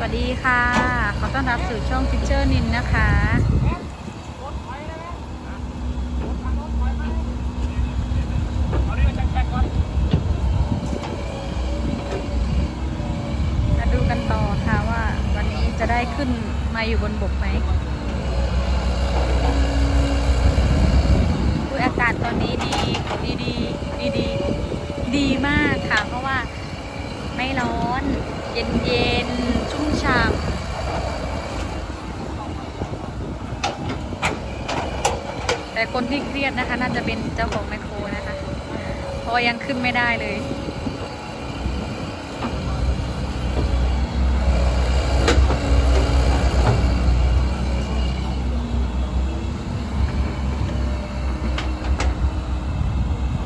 สวัสดีค่ะ ขอต้อนรับสู่ช่องฟิเชอร์นินนะคะ มาดูกันต่อค่ะว่าวันนี้จะได้ขึ้นมาอยู่บนบกไหมอุยอากาศตอนนี้ดีดีดีดีดีดีมากค่ะ เพราะว่าไม่ร้อน เย็นเย็นๆชุ่มฉ่ำแต่คนที่เครียดนะคะ น่าจะเป็นเจ้าของแมคโครนะคะ เพ ราะว่ายังขึ้นไม่ได้เลย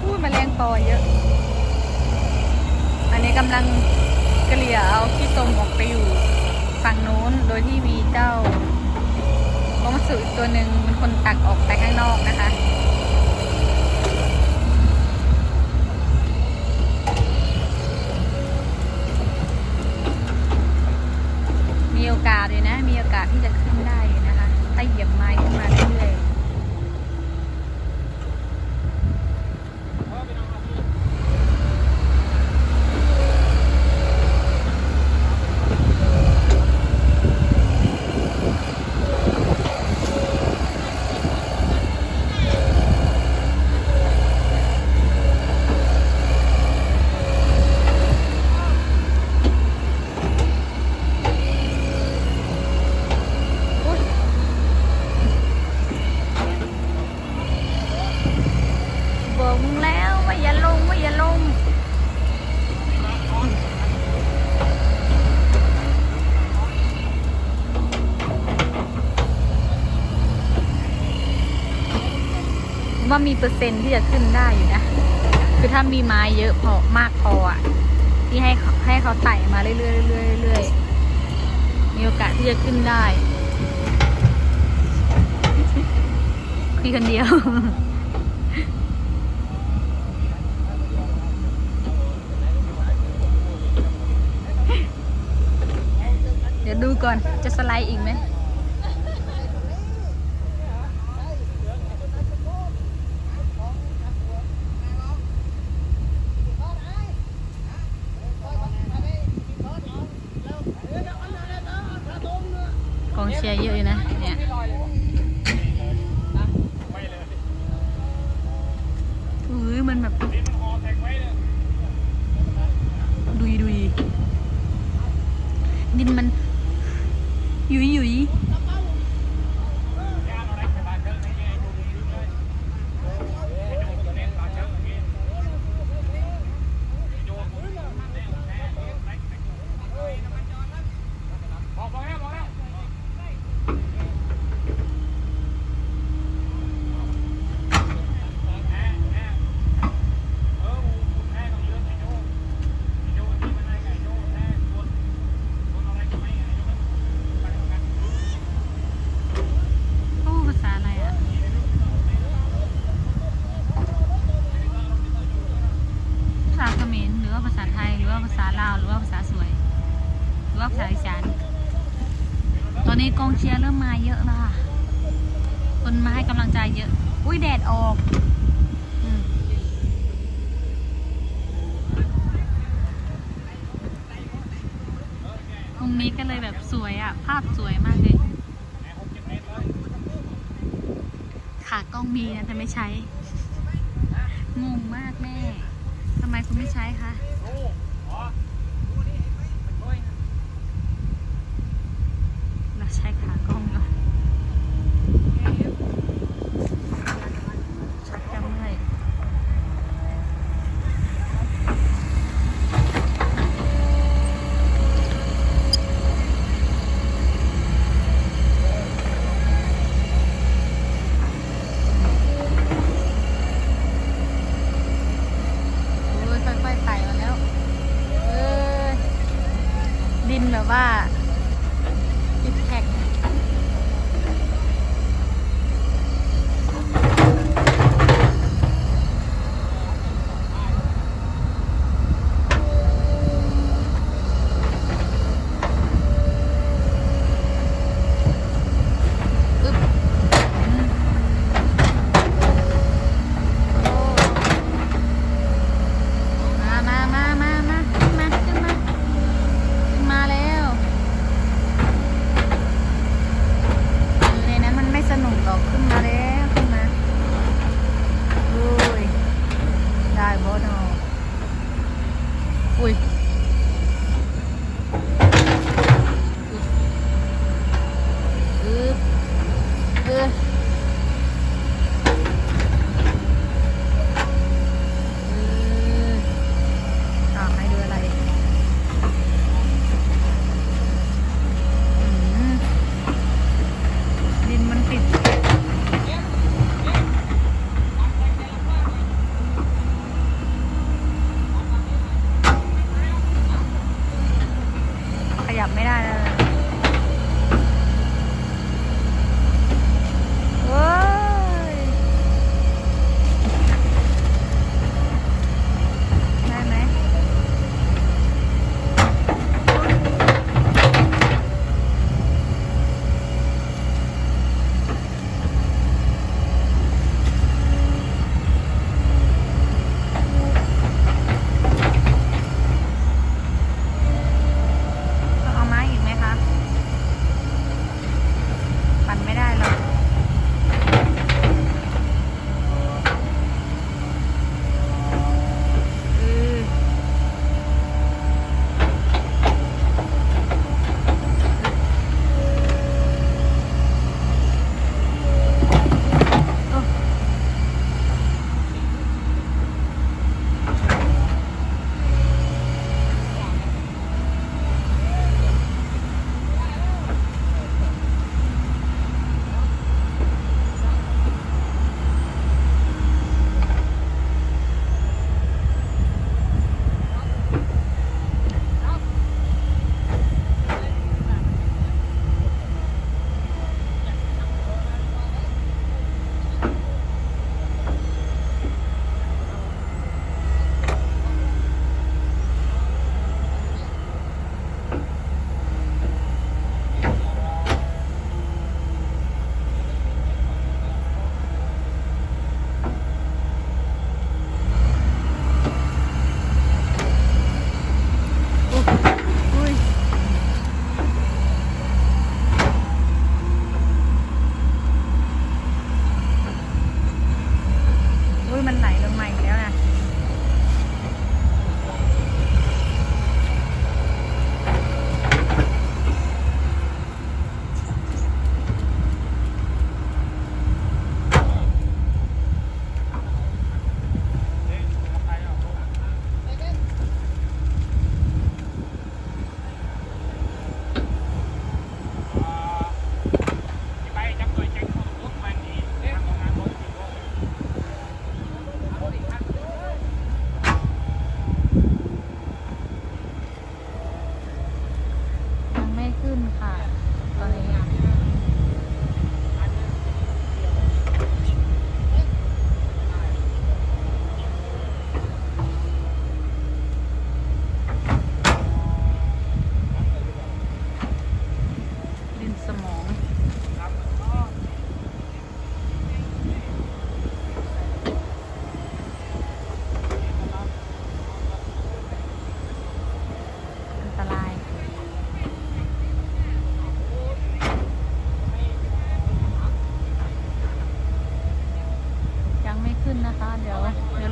พูดมาแมลงปอเยอะ อันนี้กำลังเกลี่ยเอาขี้ตมออกไปอยู่ฝั่งโน้น โดยที่มีเจ้าโมมัสุอีกตัวหนึ่งเป็นคนตักออกไปข้างนอกนะคะ มีโอกาสเลยนะ มีโอกาสที่จะขึ้นได้อยู่นะคะ ถ้าเหยียบไม้ขึ้นมาเรื่อยๆ อุ๊ยบอกมึงแล้วว่าอย่าลงว่าอย่าลง ว่ามีเปอร์เซ็นต์ที่จะขึ้นได้อยู่นะ คือถ้ามีไม้เยอะพอมากพออะ ที่ให้เขาให้เขาไต่มาเรื่อยๆเรื่อยๆเรื่อยๆมีโอกาสที่จะขึ้นได้คุยคนเดียวเดี๋ยวดูก่อนจะสไลด์อีกไหม กองเชียร์เยอะอยู่นะ เนี่ย อุ้ยมันแบบ ดุยดุยดินมัน หยุยหยุยโอ้ภาษาอะไรอะ ภาษาเขมรหรือว่าภาษาไทย หรือว่าภาษาลาว หรือว่าภาษาสวย หรือว่าภาษาอีสาน ตอนนี้กอง เชียร์เริ่มมาเยอะแล้วค่ะคนมาให้กำลังใจเยอะ อุ้ยแดดออกอืมมุมนี้ก็เลยแบบสวยอะภาพสวยมากเลยขากล้องมีนะแต่ไม่ใช้ งงมากแม่ทำไมคุณไม่ใช้คะ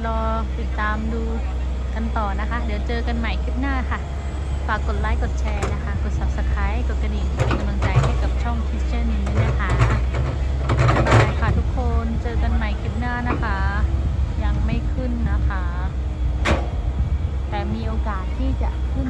รอติดตามดูกันต่อนะคะ เดี๋ยวเจอกันใหม่คลิปหน้าค่ะ ฝากกดไลค์ กดแชร์นะคะ กด subscribe กดกระดิ่งเป็นกำลังใจให้กับช่อง Christian ด้นะคะบายค่ะทุกคนเจอกันใหม่คลิปหน้านะคะ ยังไม่ขึ้นนะคะ แต่มีโอกาสที่จะขึ้น